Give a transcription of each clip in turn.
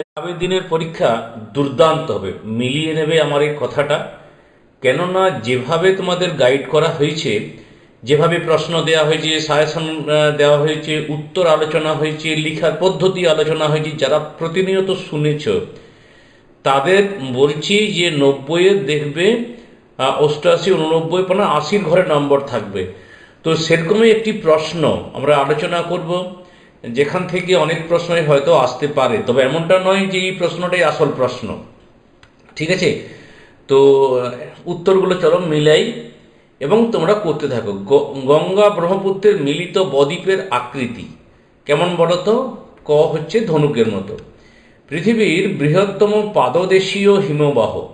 আগামী দিনের পরীক্ষা দুর্দান্ত হবে। মিলিয়ে নেবে আমার এই কথাটা। কেননা যেভাবে তোমাদের গাইড করা হয়েছে, যেভাবে প্রশ্ন দেওয়া হয়েছে সাজেশন দেওয়া হয়েছে, উত্তর আলোচনা হয়েছে, লিখার পদ্ধতি আলোচনা হয়েছে, যারা প্রতিনিয়ত শুনেছ, তাদের বলছি যে নব্বইয়ে দেখবে অষ্টআশি, উননব্বই পনা আশির ঘরে নম্বর থাকবে। তো সেরকমই একটি প্রশ্ন আমরা আলোচনা করব। যেখান থেকে অনেক প্রশ্নই হয়তো আসতে পারে। তবে এমনটা নয় যে এই প্রশ্নটাই আসল প্রশ্ন। ঠিক আছে? তো, উত্তরগুলো চলো মিলাই এবং তোমরা করতে থাকো। গঙ্গা ব্রহ্মপুত্রের মিলিত বদ্বীপের আকৃতি। কেমন বলো তো? ক হচ্ছে ধনুকের মতো। পৃথিবীর বৃহত্তম পাদদেশীয় হিমবাহ।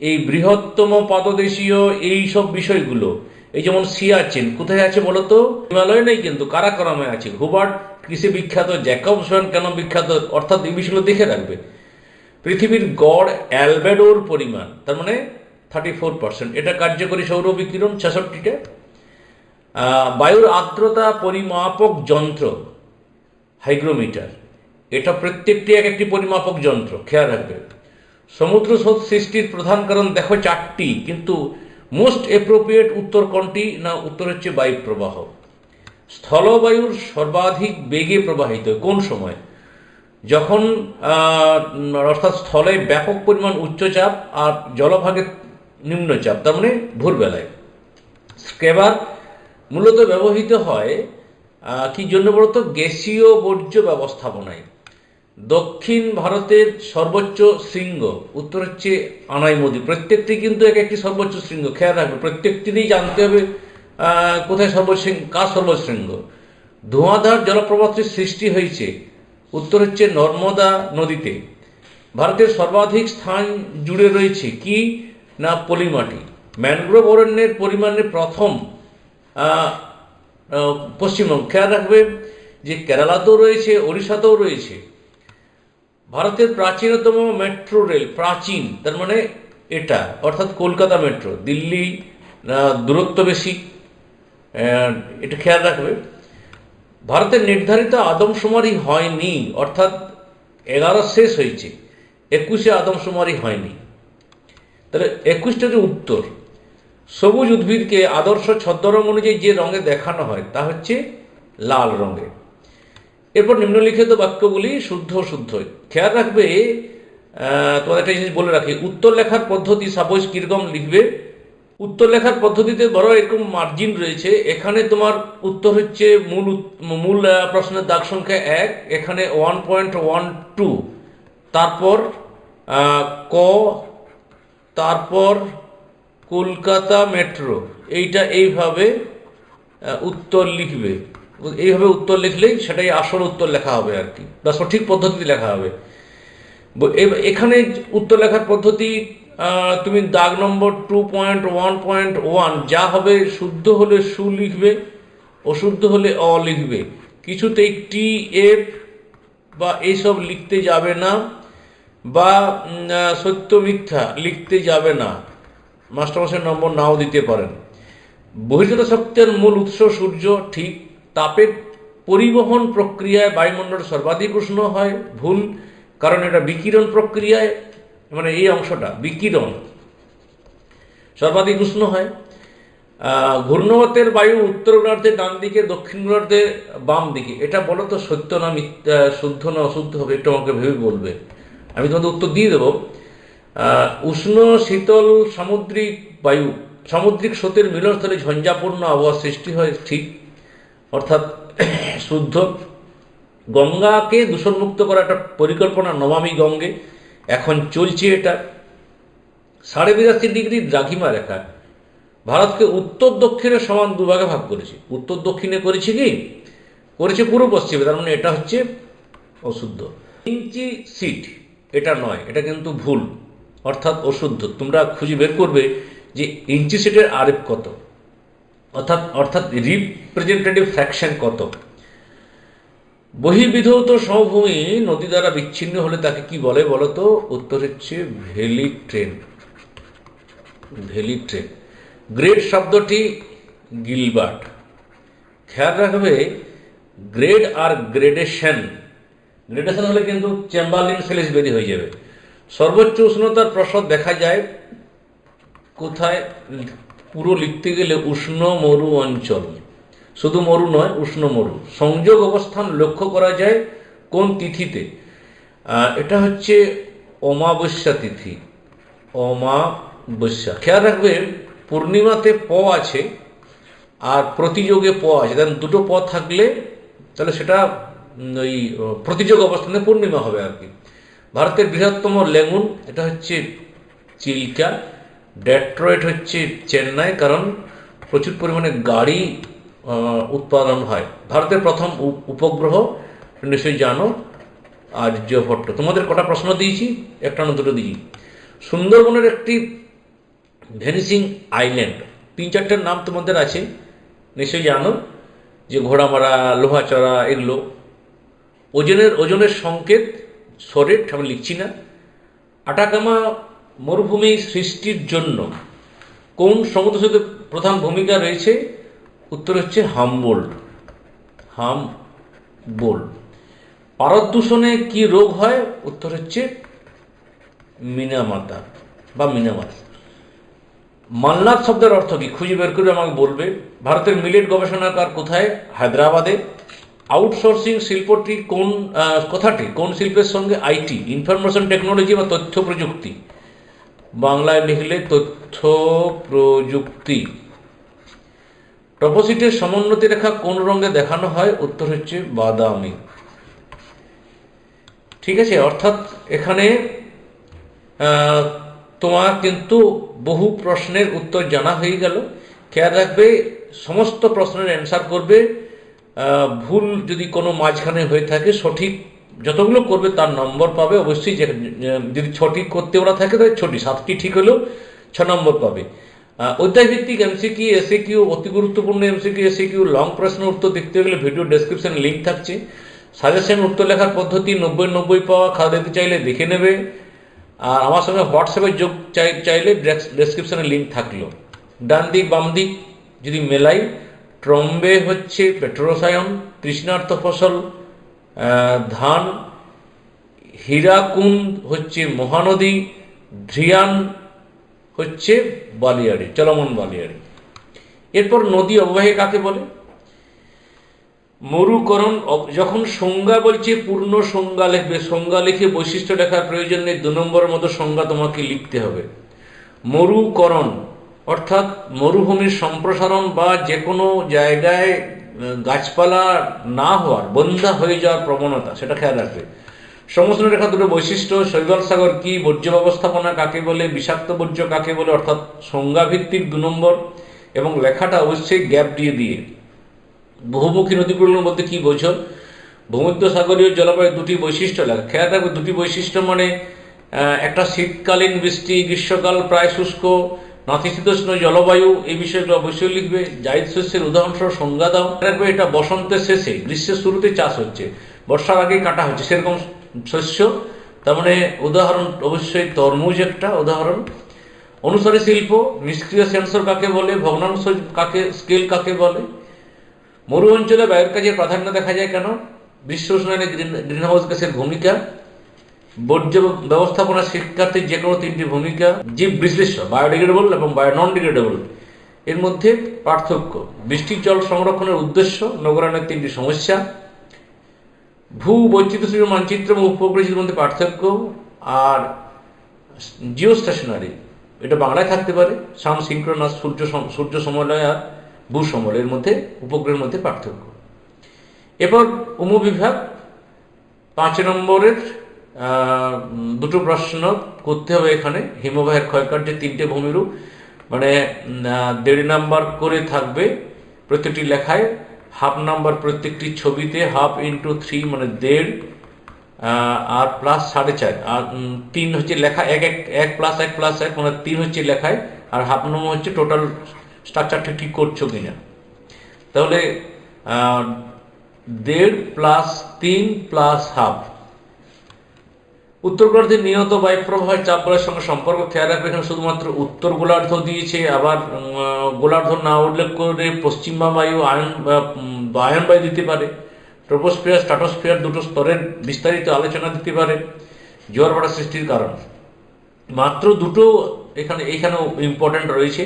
এই বৃহত্তম পাদদেশীয় এই সব বিষয়গুলো, এই যেমন সিয়াচেন, কোথায় আছে বলো তো? হিমালয় নেই কিন্তু কারাকরামে আছে। হুবার্ট কৃষি বিখ্যাত, জ্যাকব সোয়ান কেন বিখ্যাত? অর্থাৎ এই বিষয়গুলো দেখে রাখবে। পৃথিবীর গড় অ্যালবেডোর পরিমাণ, তার মানে থার্টি ফোর পার্সেন্ট এটা কার্যকরী সৌর বিকিরণ, ছেষট্টিটা। বায়ুর আর্দ্রতা পরিমাপক যন্ত্র, হাইগ্রোমিটার। এটা প্রত্যেকটি এক একটি পরিমাপক যন্ত্র, খেয়াল রাখবে। সমুদ্র স্রোত সৃষ্টির প্রধান কারণ, দেখো চারটি, কিন্তু মোস্ট এপ্রোপ্রিয়েট উত্তর কোনটি? না, উত্তর হচ্ছে বায়ু প্রবাহ স্থলবায়ুর সর্বাধিক বেগে প্রবাহিত, কোন সময়? যখন অর্থাৎ স্থলে ব্যাপক পরিমাণ উচ্চচাপ আর জলভাগে নিম্নচাপ, তার মানে ভোরবেলায়। স্ক্রেবার মূলত ব্যবহৃত হয় কি জন্য বলতো? গ্যাসীয় বর্জ্য ব্যবস্থাপনায়। দক্ষিণ ভারতের সর্বোচ্চ শৃঙ্গ, উত্তর হচ্ছে আনাইমদি। প্রত্যেকটি কিন্তু এক একটি সর্বোচ্চ শৃঙ্গ, খেয়াল রাখবে, প্রত্যেকটিরই জানতে হবে কোথায় সর্বশৃঙ্গ কার সর্বশৃঙ্গ? ধোঁয়াধার জলপ্রপাতের সৃষ্টি হয়েছে উত্তর হচ্ছে নর্মদা নদীতে। ভারতের সর্বাধিক স্থান জুড়ে রয়েছে কি? না, পলিমাটি। ম্যানগ্রোভ অরণ্যের পরিমাণে প্রথম পশ্চিমবঙ্গ। খেয়াল রাখবে যে কেরালাতেও রয়েছে, ওড়িশাতেও রয়েছে। ভারতের প্রাচীনতম মেট্রো রেল, প্রাচীন, তার মানে এটা, অর্থাৎ কলকাতা মেট্রো। দিল্লি দূরত্ব বেশি। এটা খেয়াল রাখবে ভারতের নির্ধারিত আদমশুমারি হয়নি, অর্থাৎ এগারো শেষ হয়েছে, একুশে আদমশুমারি হয়নি। তাহলে একুশটা যে উত্তর, সবুজ উদ্ভিদকে আদর্শ ছদ্মরং অনুযায়ী যে রঙে দেখানো হয়, তা হচ্ছে লাল রঙে। এরপর নিম্নলিখিত বাক্যগুলি শুদ্ধ শুদ্ধ খেয়াল রাখবে তোমাদের একটা জিনিস বলে রাখি, উত্তর লেখার পদ্ধতি সাপোজ কীরকম লিখবে উত্তর লেখার পদ্ধতিতে বড় এরকম মার্জিন রয়েছে। এখানে তোমার উত্তর হচ্ছে মূল মূল প্রশ্নের দাগ সংখ্যা এক, এখানে ওয়ান পয়েন্ট ওয়ান টু তারপর ক, তারপর কলকাতা মেট্রো এইটা এইভাবে উত্তর লিখবে। এইভাবে উত্তর লিখলেই সেটাই আসল উত্তর লেখা হবে আর কি। বা সঠিক পদ্ধতিতে লেখা হবে। এখানে উত্তর লেখার পদ্ধতি তুমি দাগ number two point one point one যা হবে শুদ্ধ হলে সু লিখবে, অশুদ্ধ হলে অ লিখবে। কিছুতেই টি এফ বা এইসব লিখতে যাবে না, বা সত্য মিথ্যা লিখতে যাবে না। মাস্টারমশাই নম্বর নাও দিতে পারেন। বহির্গত শক্তির মূল উৎস সূর্য, ঠিক তাপের পরিবহন প্রক্রিয়ায় বায়ুমণ্ডল সর্বাধিক উষ্ণ হয়, ভুল, কারণ এটা বিকিরণ প্রক্রিয়ায় মানে এই অংশটা বিকিরণ সর্বাধিক উষ্ণ হয়। ঘূর্ণবতের বায়ু উত্তর গোলার্ধে ডান দিকে, দক্ষিণ গোলার্ধে বাম দিকে। এটা বলো তো সত্য না মিথ্যা, শুদ্ধ না অশুদ্ধ হবে, একটু আমাকে ভেবে বলবে। আমি তোমাদের উত্তর দিয়ে দেবো। উষ্ণ, শীতল, সামুদ্রিক বায়ু, সামুদ্রিক স্রোতের মিলনস্থলে ঝঞ্ঝাপূর্ণ আবহাওয়া সৃষ্টি হয়, ঠিক। অর্থাৎ শুদ্ধ। গঙ্গাকে দূষণমুক্ত করা একটা পরিকল্পনা নমামি গঙ্গে। এখন চলছে এটা। সাড়ে বিরাশি ডিগ্রি দ্রাঘিমা রেখা। ভারতকে উত্তর দক্ষিণে সমান দুভাগে ভাগ করেছে। উত্তর দক্ষিণে করেছে কি? করেছে পূর্ব পশ্চিমে। তার মানে এটা হচ্ছে অশুদ্ধ। ইঞ্চি সিট, এটা নয়, এটা কিন্তু ভুল। অর্থাৎ অশুদ্ধ। তোমরা খুঁজে বের করবে যে ইঞ্চি সিটের আরেফ কত। অর্থাৎ অর্থাৎ রিপ্রেজেন্টেটিভ ফ্র্যাকশন কত। বহির্বিধৌত সমভূমি নদী দ্বারা বিচ্ছিন্ন হলে তাকে কি বলে বলতো? উত্তর হচ্ছে valley train. Valley train. Grade শব্দটি গিলবার্ট। খেয়াল রাখবে, গ্রেড আর গ্রেডেশন। গ্রেডেশন হলে কিন্তু চেম্বারলিন সেলিসবেরি হয়ে যাবে। সর্বোচ্চ উষ্ণতার প্রসব দেখা যায় কোথায়? পুরো লিখতে গেলে উষ্ণ মরু অঞ্চল। শুধু মরু নয়, উষ্ণ মরু। সংযোগ অবস্থান লক্ষ্য করা যায় কোন তিথিতে? এটা হচ্ছে অমাবস্যা তিথি। অমাবস্যা। খেয়াল রাখবে, পূর্ণিমাতে প আছে আর প্রতিযোগে প আছে। কারণ দুটো প থাকলে, তাহলে সেটা ওই প্রতিযোগ অবস্থানে পূর্ণিমা হবে আর কি। ভারতের বৃহত্তম লেগুন এটা হচ্ছে চিল্কা। ডেট্রয়েট হচ্ছে চেন্নাই, কারণ প্রচুর পরিমাণে গাড়ি উৎপাদন হয়। ভারতের প্রথম উপ- উপগ্রহ, নিশ্চয়ই জানো আর্যভট্ট তোমাদের কটা প্রশ্ন দিয়েছি, একটা না দুটো দিয়েছি। সুন্দরবনের একটি ভ্যানিসিং আইল্যান্ড, তিন চারটের নাম তোমাদের আছে, নিশ্চয়ই জানো, যে ঘোড়ামারা, লোহাচড়া, এগুলো। ওজনের ওজনের সংকেত, সরেট, আমি লিখছি না। আটাকামা মরুভূমি সৃষ্টির জন্য কোন সমুদ্র প্রধান ভূমিকা রয়েছে? উত্তর হচ্ছে হামবোল্ড হামবোল্ড পারদ দূষণে কি রোগ হয়? উত্তর হচ্ছে মিনামাতা বা মিনামাতা। মাল্লাদ শব্দের অর্থ কি? খুঁজে বের করে আমাকে বলবে। ভারতের মিলেট গবেষণাগার কোথায়? হায়দ্রাবাদে। আউটসোর্সিং শিল্পটি কোন কথাটি কোন শিল্পের সঙ্গে আইটি ইনফরমেশন টেকনোলজি বা তথ্য প্রযুক্তি। বাংলায় লিখলে তথ্য প্রযুক্তি। টপোসিটের সমোন্নতি রেখা কোন রঙে দেখানো হয়? উত্তর হচ্ছে বাদামি। ঠিক আছে? অর্থাৎ এখানে তোমার কিন্তু বহু প্রশ্নের উত্তর জানা হয়ে গেল। খেয়াল রাখবে, সমস্ত প্রশ্নের অ্যান্সার করবে। ভুল যদি কোনো মাঝখানে হয়ে থাকে, সঠিক যতগুলো করবে তার নম্বর পাবে। অবশ্যই যদি ছটি করতে ওরা থাকে, তাহলে ছটি, সাতটি ঠিক হলেও ছ নম্বর পাবে। আহ, অধ্যায় ভিত্তিক এমসিকিউ এসে কিউ অতি গুরুত্বপূর্ণ এমসিকিউ এসে কিউ লং প্রশ্ন উত্তর দেখতে গেলে ভিডিও ডেসক্রিপশন লিঙ্ক থাকছে। সাজেশন উত্তর লেখার পদ্ধতি নব্বই নব্বই পাওয়া খাওয়া দিতে চাইলে দেখে নেবে। আর আমার সঙ্গে হোয়াটসঅ্যাপে যোগ চাই চাইলে ডেসক্রিপশনে লিঙ্ক থাকল। ডান দিক বাম দিক যদি মেলাই ট্রম্বে হচ্ছে পেট্রোসায়ন তৃষ্ণার্থ ফসল ধান হীরাকুন্দ হচ্ছে মহানদী ধ্রিয়ান হচ্ছে বালিয়াড়ি, চলমন বালিয়াড়ি। এরপর নদী অববাহিকা কাকে বলে? মরুকরণ যখন সংজ্ঞা বলছে পূর্ণ সংজ্ঞা লিখবে, সংজ্ঞা লিখে বৈশিষ্ট্য লেখার প্রয়োজন নেই, দু নম্বরের মতো সংজ্ঞা তোমাকে লিখতে হবে। মরুকরণ, অর্থাৎ মরুভূমির সম্প্রসারণ বা যে কোনো জায়গায় গাছপালা না হওয়ার, বন্ধা হয়ে যাওয়ার প্রবণতা, সেটা খেয়াল রাখবে। সমুদ্র রেখা দুটো বৈশিষ্ট্য, শৈবাল সাগর কি বর্জ্য ব্যবস্থাপনা কাকে বলে, বিষাক্ত বর্জ্য কাকে বলে, অর্থাৎ সংজ্ঞা ভিত্তিক দু নম্বর, এবং লেখাটা অবশ্যই গ্যাপ দিয়ে দিয়ে। বহুমুখী নদীগুলোর মধ্যে কি বোঝো ভূমধ্য সাগরীয় জলবায়ুর দুটি বৈশিষ্ট্য লাগে খেয়াল রাখবে, দুটি বৈশিষ্ট্য মানে একটা শীতকালীন বৃষ্টি, গ্রীষ্মকাল প্রায় শুষ্ক, নাতিশীতোষ্ণ জলবায়ু, এই বিষয়গুলো অবশ্যই লিখবে। জায়দ শস্যের উদাহরণসহ সংজ্ঞা দাও। রাখবে, এটা বসন্তের শেষে, গ্রীষ্মের শুরুতে চাষ হচ্ছে, বর্ষার আগেই কাটা হচ্ছে, সেরকম শস্য। তার মানে উদাহরণ অবশ্যই তরমুজ একটা উদাহরণ। অনুসারী শিল্প, নিষ্ক্রিয় সেন্সর কাকে বলে, ভগ্নাংশ কাকে স্কেল কাকে বলে? মরু অঞ্চলে বায়ুর কাজের প্রাধান্য দেখা যায় কেন? বিশ্ব উষ্ণায়নে গ্রিন হাউস গ্যাসের ভূমিকা। বর্জ্য ব্যবস্থাপনা শিক্ষার্থীর যে কোনো তিনটি ভূমিকা। জীব বিশ্লেষ্য বায়োডিগ্রেডেবল এবং বায়ো নন ডিগ্রেডেবল এর মধ্যে পার্থক্য, বৃষ্টির জল সংরক্ষণের উদ্দেশ্য, নগরায়নের তিনটি সমস্যা। ভূ বৈচিত্র্য মানচিত্র এবং উপগ্রহের মধ্যে পার্থক্য আর জিও স্টেশনারি এটা বাংলায় থাকতে পারে সাম সিঙ্ক্রোনাস সূর্য সূর্য সমলয় আর ভূ সমলয়ের মধ্যে, উপগ্রহের মধ্যে পার্থক্য। এরপর উপবিভাগ পাঁচ নম্বরের দুটো প্রশ্ন করতে হবে এখানে, হিমবাহের ক্ষয়কার্যের তিনটে ভূমিরূপ মানে দেড় নাম্বার করে থাকবে প্রত্যেকটি লেখায়। হাফ নাম্বার প্রত্যেকটি ছবিতে হাফ ইন্টু থ্রি মানে দেড় আর প্লাস সাড়ে চার। আর তিন হচ্ছে লেখা এক এক এক প্লাস এক প্লাস এক মানে তিন হচ্ছে লেখায়, আর হাফ নম্বর হচ্ছে টোটাল স্ট্রাকচারটা ঠিক করছ কিনা। তাহলে দেড় প্লাস তিন প্লাস হাফ উত্তর গোলার্ধে নিয়ত বায়ুপ্রবাহের চাপ বলের সঙ্গে সম্পর্ক খেয়াল রাখবে এখানে শুধুমাত্র উত্তর গোলার্ধ দিয়েছে আবার গোলার্ধ না উল্লেখ করে পশ্চিমা বায়ু আয়ন বা, আয়ন বায়ু দিতে পারে ট্রোপোস্ফিয়ার স্ট্রাটোস্ফিয়ার দুটো স্তরের বিস্তারিত আলোচনা দিতে পারে জোয়ার ভাটা সৃষ্টির কারণ। মাত্র দুটো এখানে এখানেও ইম্পর্ট্যান্ট রয়েছে।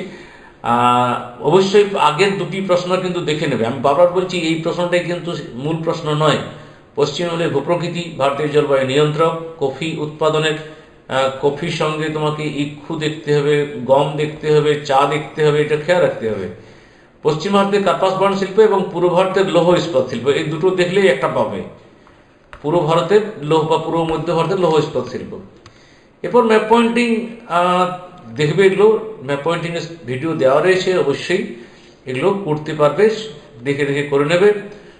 অবশ্যই আগের দুটি প্রশ্ন কিন্তু দেখে নেবে। আমি বারবার বলছি এই প্রশ্নটাই কিন্তু মূল প্রশ্ন নয়। পশ্চিমবঙ্গের ভূপ্রকৃতি ভারতীয় জলবায়ু নিয়ন্ত্রক, কফি উৎপাদনের কফির সঙ্গে তোমাকে ইক্ষু দেখতে হবে, গম দেখতে হবে, চা দেখতে হবে, এটা খেয়াল রাখতে হবে। পশ্চিম ভারতের কার্পাস বন শিল্প এবং পূর্ব ভারতের লৌহ ইস্পাত শিল্প, এই দুটো দেখলেই একটা পাবে। পূর্ব ভারতের লৌহ বা পূর্ব মধ্য ভারতের লৌহ ইস্পাত শিল্প। এরপর ম্যাপ পয়েন্টিং দেখবে এগুলো। ম্যাপ পয়েন্টিং এর ভিডিও দেওয়া রয়েছে, অবশ্যই এগুলো করতে পারবে, দেখে দেখে করে নেবে।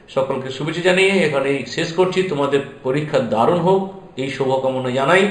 সকলকে শুভেচ্ছা জানিয়ে এখানেই শেষ করছি। তোমাদের পরীক্ষা দারুণ হোক। এই শুভকামনা জানাই।